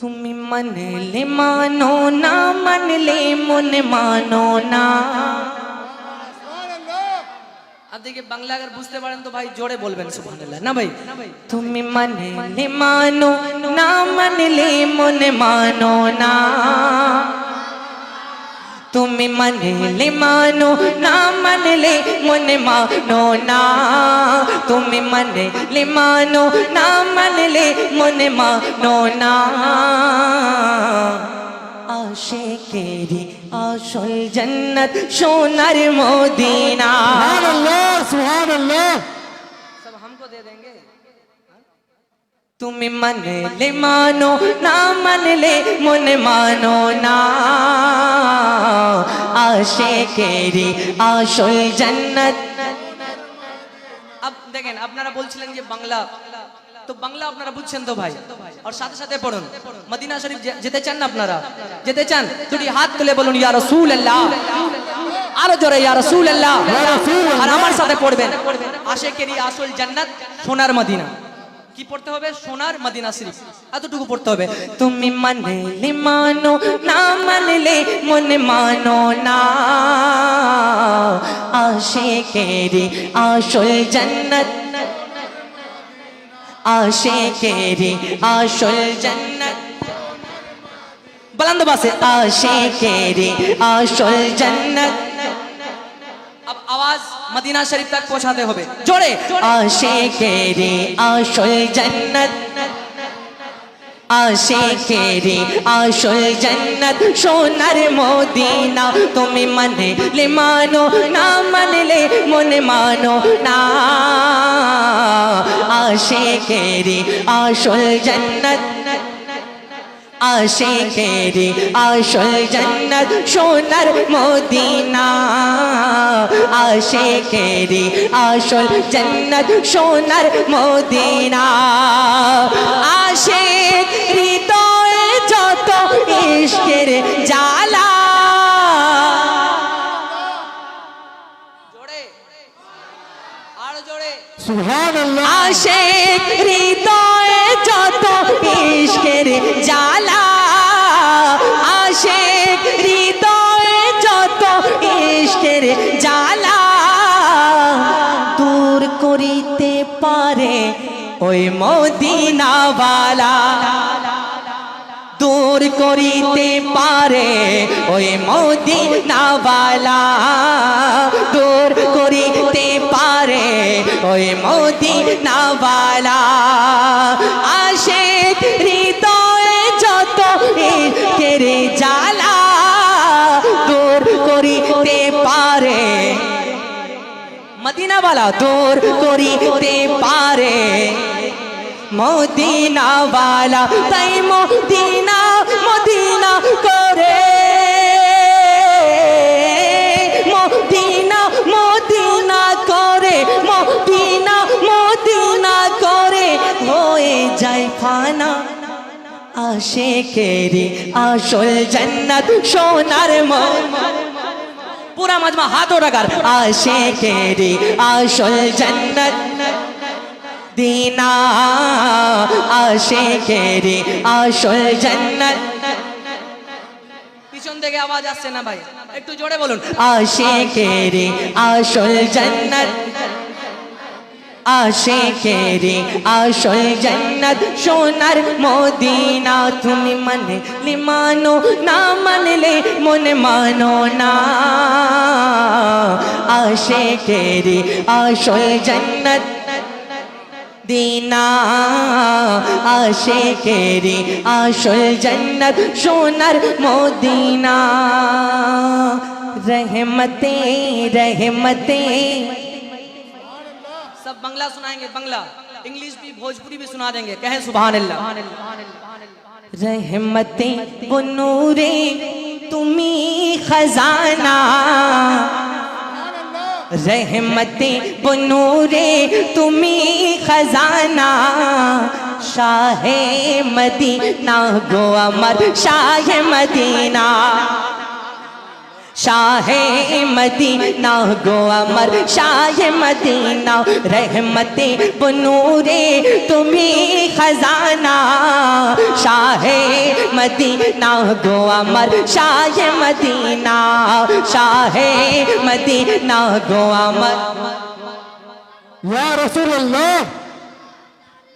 তুমি মানলে মানো না মানলে মনে মানো না বাংলা বুঝতে পারেন তো ভাই জোরে বলবেন না ভাই তুমি মানলে মানো না মানলে মনে মানো না তুমি মানলে মানো, না মানলে মনে মানো না। তুমি মানলে মানো, না মানলে মনে মানো না। আশেকেরি আসল জন্নত সোনার মদিনা। সব তুমি মানলে মানো না মানলে মনে মানো না। আশেকেরি আসল জন্নত। দেখেন আপনারা বলছিলেন যে বাংলা। তো বাংলা আপনারা বুঝছেন তো ভাই? আর সাথে সাথে পড়ুন। মদিনা শরীফ যেতে চান না আপনারা? যেতে চান? দুটি হাত তুলে বলুন ইয়া রাসূলুল্লাহ। আরও জোরে ইয়া রাসূলুল্লাহ। আর আমার সাথে পড়বেন আশেকেরই আসল জান্নাত সোনার মদিনা। কি পড়তে হবে সোনার মদিনা শরীফ এতটুকু পড়তে হবে তুমি মানলে মানো না মানলে মনে মানো না আশেকেরি আসল জন্নত আশেকেরি আসল জন্নত বুলন্দ বাসে आशिकेरी आशुल जन्नत अब आवाज মদিনা শরীফ তাক পৌঁছাতে হবে। জোরে। আশিকেরি রে আসল জান্নাত। আশিকেরি রে আসল জান্নাত। সোনার মদিনা তুমি মানে লে মানো না মানলে মনে মানো না। আশিকেরি রে আসল জান্নাত। আশিকেরি আসল জন্নত সোনার মদিনা। আশিকেরি আসল জন্নত সোনার মদিনা। আশিক হৃদয়ে যত ইশকের জালা আশিক হৃদয়ে যত ইশকের জালা আশিক হৃদয়ে যত ইশকের জালা দূর করিতে পারে ওই মদিনাওয়ালা। দূর করিতে পারে ওই মদিনাওয়ালা। দূর করিতে ওই মদিনাওয়ালা আসে হৃদয়ে যত কেরে জালা দূর করিতে পারে। মদিনাওয়ালা দূর করিতে পারে। মদিনাওয়ালা তাই মদিনা মদিনা করে। মদিনা মদিনা মদিনা করে হয়ে যায় ফানা। আসে কেরি আসল জন্নত সোনার মন পুরা মাঝমা হাত ওটাকার আসে কেরি আসল জন্নত। দিনা আসে কেরি আসল জন্নত। পিছন থেকে আওয়াজ আসছে না ভাই? একটু জোরে বলুন। আশেকেরি আসল জন্নত। আশেকেরি আসল জন্নত সোনার মদিনা। তুমি মনে লিমানো না, মানলে মনে মানো না। আশেকেরি আসল জন্নত। دینا آشے کیری آشل جنت شونر مودینہ رحمتیں رحمتیں۔ سب بنگلہ سنائیں گے بنگلہ۔ انگلیز بھی بھوجپوری بھی سنا دیں گے۔ کہیں سبحان اللہ۔ رحمتیں وہ نوریں تمہیں خزانہ۔ رحمتیں بنورے تمہیں خزانہ شاہ مدینہ گو امر شاہ مدینہ۔ শাহে মদিনা গো আমার শাহে মদিনা রহমতে বনুরে তুমি খজানা শাহে মদিনা গো আমার শাহে মদিনা শাহে মদিনা গো আমার ইয়া রাসূলুল্লাহ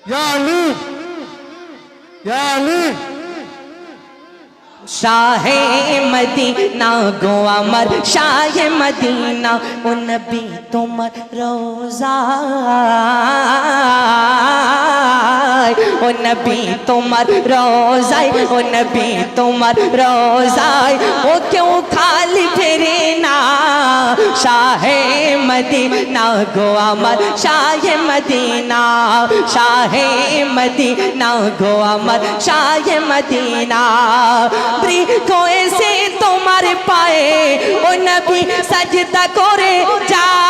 ইয়া আলী ইয়া আলী শাহে মদিনা গো আমার শাহে মদিনা ও নবী তোমার রোজা ও নবী তোমার রোজায় ও নবী তোমার রোজায় ও কেউ খালি ফেরে না শাহে মদিনা, গো আমার শাহে মদিনা শাহে মদিনা, গো আমার শাহে মদিনা। বৃক্ষ এসে তোমার পায়ে ও নবী সাজদা করে যায়।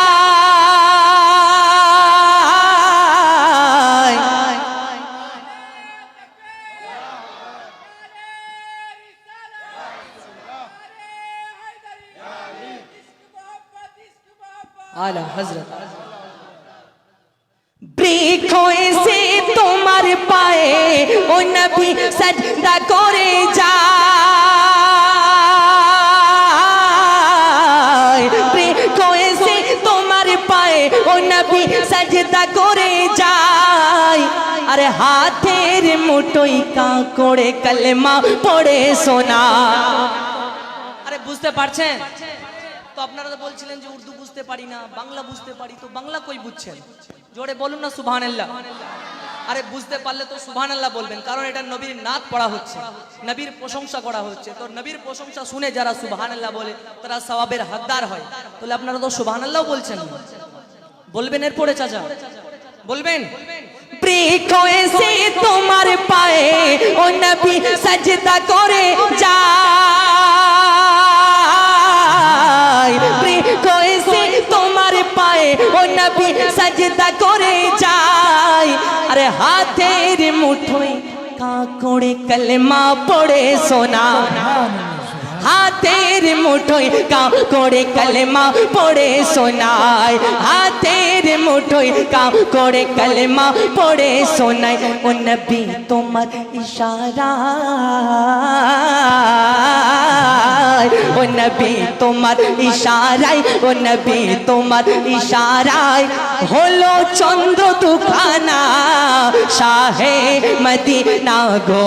আলা হজরত বৃক্ষ তোমার পায়ে ও নবী সজদা করে যা বৃক্ষ এসে তোমার পায়ে ও নবী সজদা করে যায়। আরে হাতের মুটোই কাঁকড়ে কালেমা পড়ে সোনা আরে বুঝতে পারছেন? তো আপনারা তো বলছিলেন যে উর্দু বুঝতে পারি না, বাংলা বুঝতে পারি, তো বাংলা কই বুঝছেন? জোরে বলুন না সুবহানাল্লাহ। আরে বুঝতে পারলে তো সুবহানাল্লাহ বলবেন, কারণ এটা নবীর নাত পড়া হচ্ছে, নবীর প্রশংসা করা হচ্ছে। তো নবীর প্রশংসা শুনে যারা সুবহানাল্লাহ বলে, তারা সওয়াবের হকদার হয়। তাহলে আপনারা তো সুবহানাল্লাহ বলছেন না। বলবেন এরপরে চাচা। বলবেন? তোমার পায়ে ও নবী সজদা করে যায় ও নবী সজদা করে যায়। আরে হাতের মুঠোয় কাকড়ে কলমা পড়ে সোনা। হাতের মুঠোয় কা করে কলমা পড়ে শোনায়। হাতের মুঠোয় কা করে কলমা পড়ে শোনায়। ও নবী, তোমার ইশারা। ও নবী, তোমার ইশারায়। ও নবী, তোমার ইশারায়। হলো চন্দ্র দুখানা শাহে মদিনা গো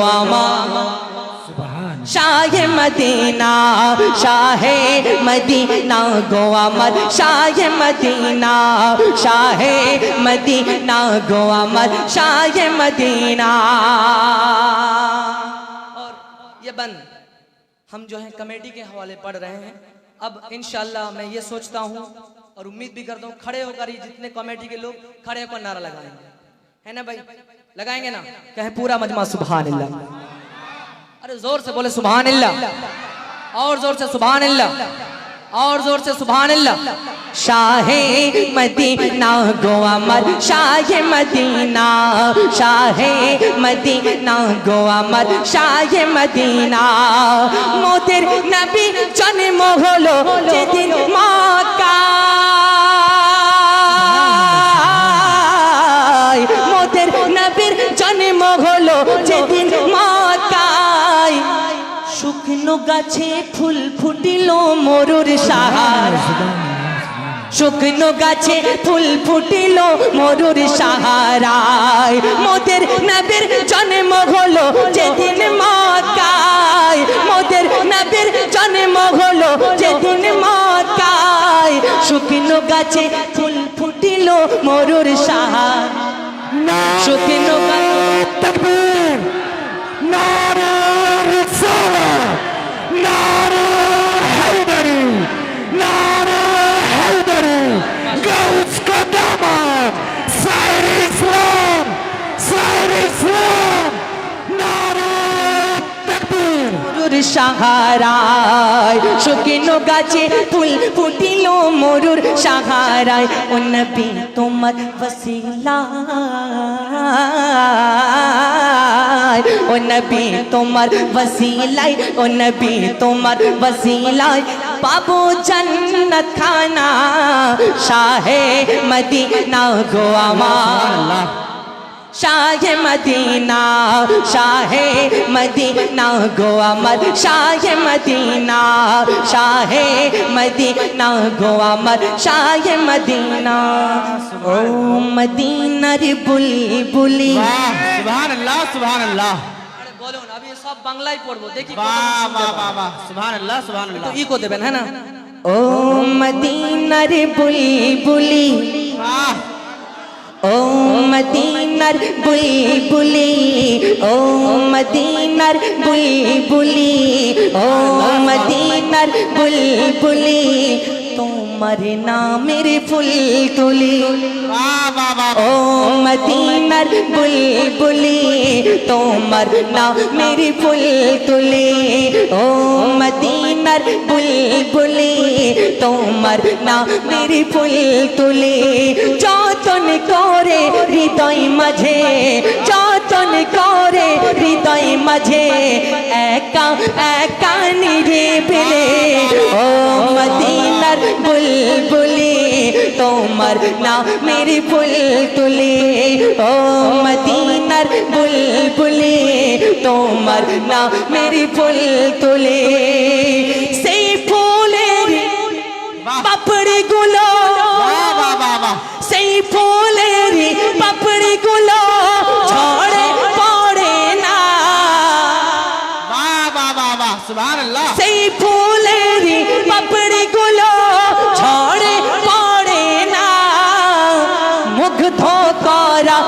شاہ مدینہ شاہ مدینہ گو امر شاہ مدینہ شاہ مدینہ گو امر شاہ مدینہ۔ اور یہ بند۔ ہم جو ہیں کمیٹی کے حوالے پڑھ رہے ہیں۔ اب انشاءاللہ میں یہ سوچتا ہوں اور امید بھی کرتا ہوں کھڑے ہو کر جتنے کمیٹی کے لوگ کھڑے ہو کر نعرہ لگائیں گے۔ ہے نا بھائی؟ لگائیں گے نا؟ کہ پورا مجمع سبحان اللہ۔ ارے زور سے بولے سبحان اللہ۔ اور زور سے سبحان اللہ۔ اور زور سے سبحان اللہ۔ شاہِ مدینہ گو امر شاہِ مدینہ شاہِ مدینہ گو امر شاہِ مدینہ۔ موتر نبی جنم مغلو جدن موقع موتر نبی جنم مغلو جدن موقع গাছে ফুল ফুটিল মরুর সাহার। শুকনো গাছে ফুল ফুটিল মরুর সাহারায় মোদের নবীর জন্ম হলো যেদিন মক্কায়। মোদের নবীর জন্ম হলো যেদিন মক্কায়। শুকনো গাছে ফুল ফুটিল মরুর সাহার। শুকনো গাছে সাহারায়। শুকিনো গাছে ফুল ফুটিল মরুর সাহারায়। ও নবী তোমার বসিলা ও নবী তোমার বসিলাই ও নবী তোমার বসিলাই পাবো জন্নত খানা। শাহে মদিনা গো আমার। শাহ মদিনা শাহ মদিনা গো আমার শাহ মদিনা শাহ মদিনা গো আমার শাহ মদিনা ও মদিনার বুলবুলি সুবহানাল্লাহ সুবহানাল্লাহ বলুন আমি সব বাংলায় পড়ব দেখি বাহ বাহ বাহ সুবহানাল্লাহ সুবহানাল্লাহ ইকো দেবেন হ্যাঁ না ও মদিনার বুলবুলি বাহ ও মদিনার বুই বুলি ও মদিনার বুই বুলি ও মদিনার বুল বুলি তোমার নামের ফুল তুলি। ও মদিনার বুল বুলি তোমার নামের ফুল তুলি। ও মদিনার বুল বুলি তোমার নামের ফুল তুলি, যতন করে হৃদয় মাঝে, যতন করে হৃদয় মাঝে, একা একা নিরে বেলে ও মদিনার বুলবুলি, তোমার নামের ফুল তুলে। ও মদিনার বুলবুলি, তোমার নামের ফুল তুলে। গুলো। সেই ফুলের পাপড়ি গুলো ছড়ে পড়ে না। সেই ফুলের পাপড়ি গুলো ছড়ে পড়ে না। মুগ্ধ করা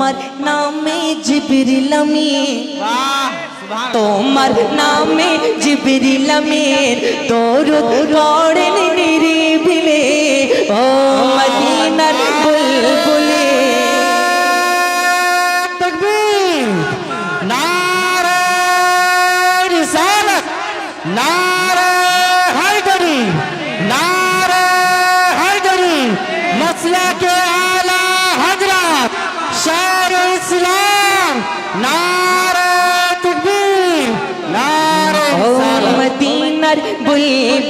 نام جبریل ریل تومر نام جبریل ریل تو تک رڑ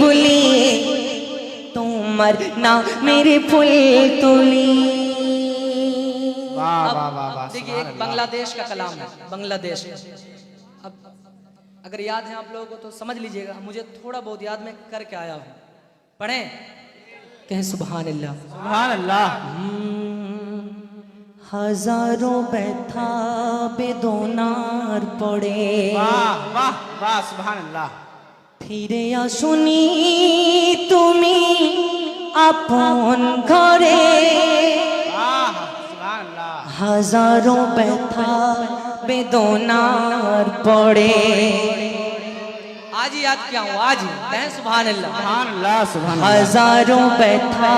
بلی تو مرنا میرے پھول تولی دیکھیے ایک بنگلہ دیش کا کلام ہے بنگلہ دیش۔ اب اگر یاد ہیں آپ لوگوں کو تو سمجھ لیجیے گا مجھے تھوڑا بہت یاد میں کر کے آیا ہوں۔ پڑھیں۔ کہیں سبحان اللہ۔ سبحان اللہ۔ ہزاروں بیتھا بے دونار پڑے۔ واہ واہ واہ سبحان اللہ۔ ফিরে আসুনি তুমি আপন ঘরে। হাজারো ব্যথা বেদনার পড়ে आज ही याद किया हूँ आज ही कहें सुबहान अल्लाह सुभान अल्लाह सुभान अल्लाह হাজারো ব্যথা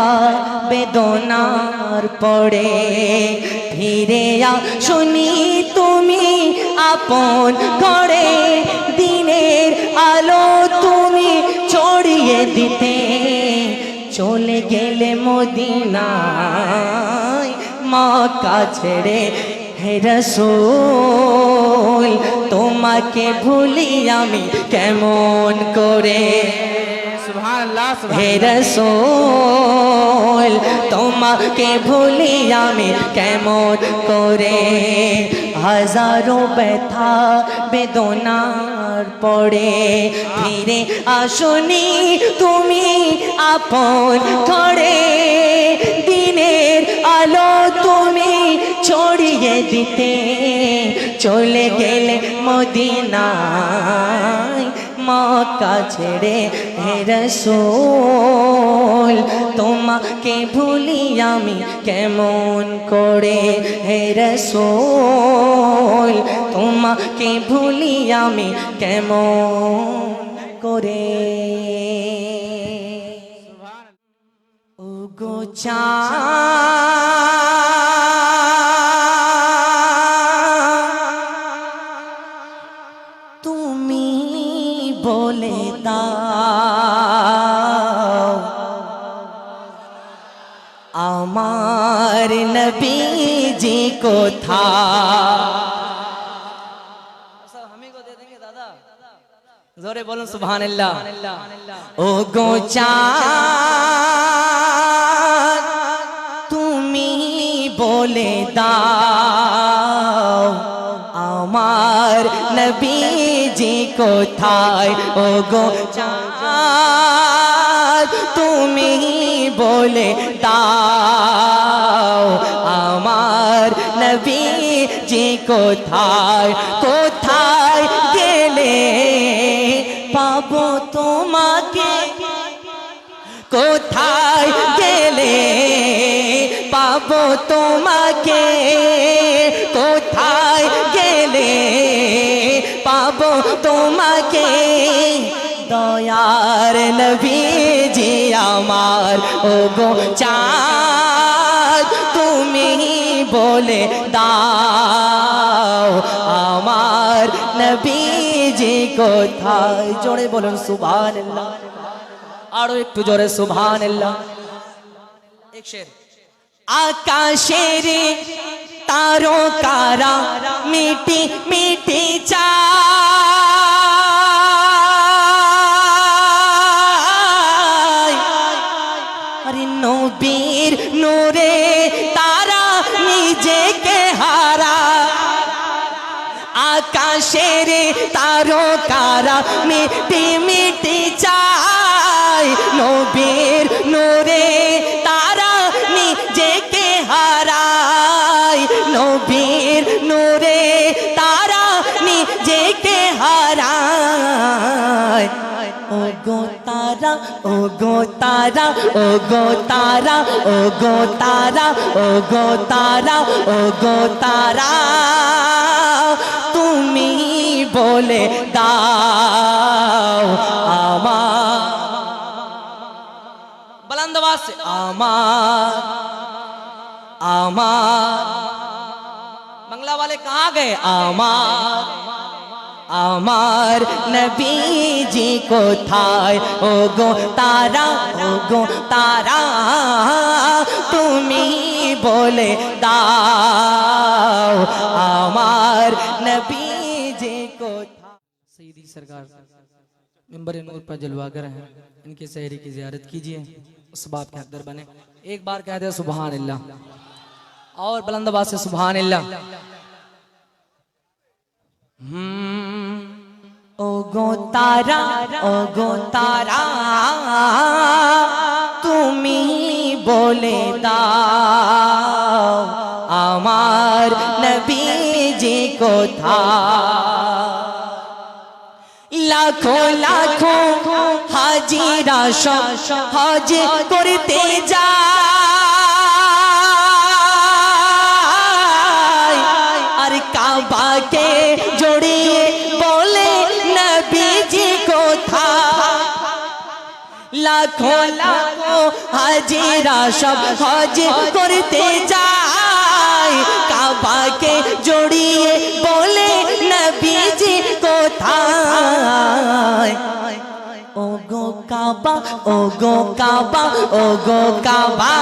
বেদনার পড়ে ফিরে শুনি তুমি আপন করে দিনের আলো তুমি ছড়িয়ে দিতে চলে গেলে মদিনায় মক্কা ছেড়ে হেরসুল তোমাকে ভুলি আমি কেমন করে? হেরসুল তোমাকে ভুলি আমি কেমন করে? হাজারো ব্যথা বেদনার পড়ে ফিরে আসনি তুমি আপন করে দিনের আলো তুমি ছড়িয়ে দিতে চলে গেলে মদিনায় মক্কা ছেড়ে হে রসোল, তোমাকে ভুলি আমি কেমন করে? হে রসোল, তোমাকে ভুলি আমি কেমন করে? ও জোরে বলুন সুবহান ও গো তুমি বলে দাও আমার নবীজি কোথায়? ও গো চাঁদ তুমি বলে দাও। আমার নবীজি কোথায় কোথায় গেলে পাবো তোমাকে? কোথায় গেলে পাবো তোমাকে? কোথায় গেলে পাবো তোমাকে? দয়ার নবীজি আমার ও গো তুমি বলে দাও, আমার নবীজি কোথায়? জোরে বলুন সুভান আরও একটু জোরে সুভান আকাশের তারো তারকারা মিটি মিটি চায় تارا او گو تارا او گو تارا او گو تارا او گو تارا او گو تارا تمہیں بولے دا آما بلند آواز سے آمار آمار بنگلہ والے کہاں گئے آمار آمار نبی جی کو কোথায়? اوگو تارا اوگو تارا গো بولے তুমি বলে نبی جی کو কোথায়? سیدی سرکار، ممبر نور پر جلوہ جلواگر ہیں۔ ان کے سہری کی زیارت کیجیے، اس باب کے حق در بنے۔ ایک بار کہہ دے، سبحان اللہ۔ اور بلند آباد سے، سبحان اللہ۔ ও গো তারা, ও গো তারা, তুমি বলে দাও আমার নবীজি কোথায়? লাখো লাখো হাজিরা হজ করতে যায়। লাখো হাজিরা সব হজ করতে যায়। কাবাকে জড়িয়ে বলে, নবীজি কোথায়? ও গো কাবা ও গো কাবা ও গো কাবা,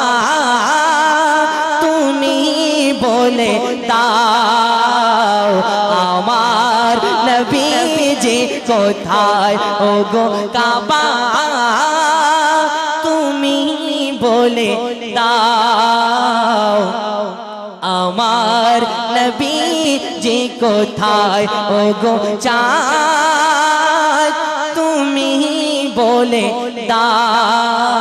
তুমি বলে দাও, আমার নবীজি কোথায়? ও গো কাবা কোথায়? ও গো চাঁদ তুমি বলে দাও।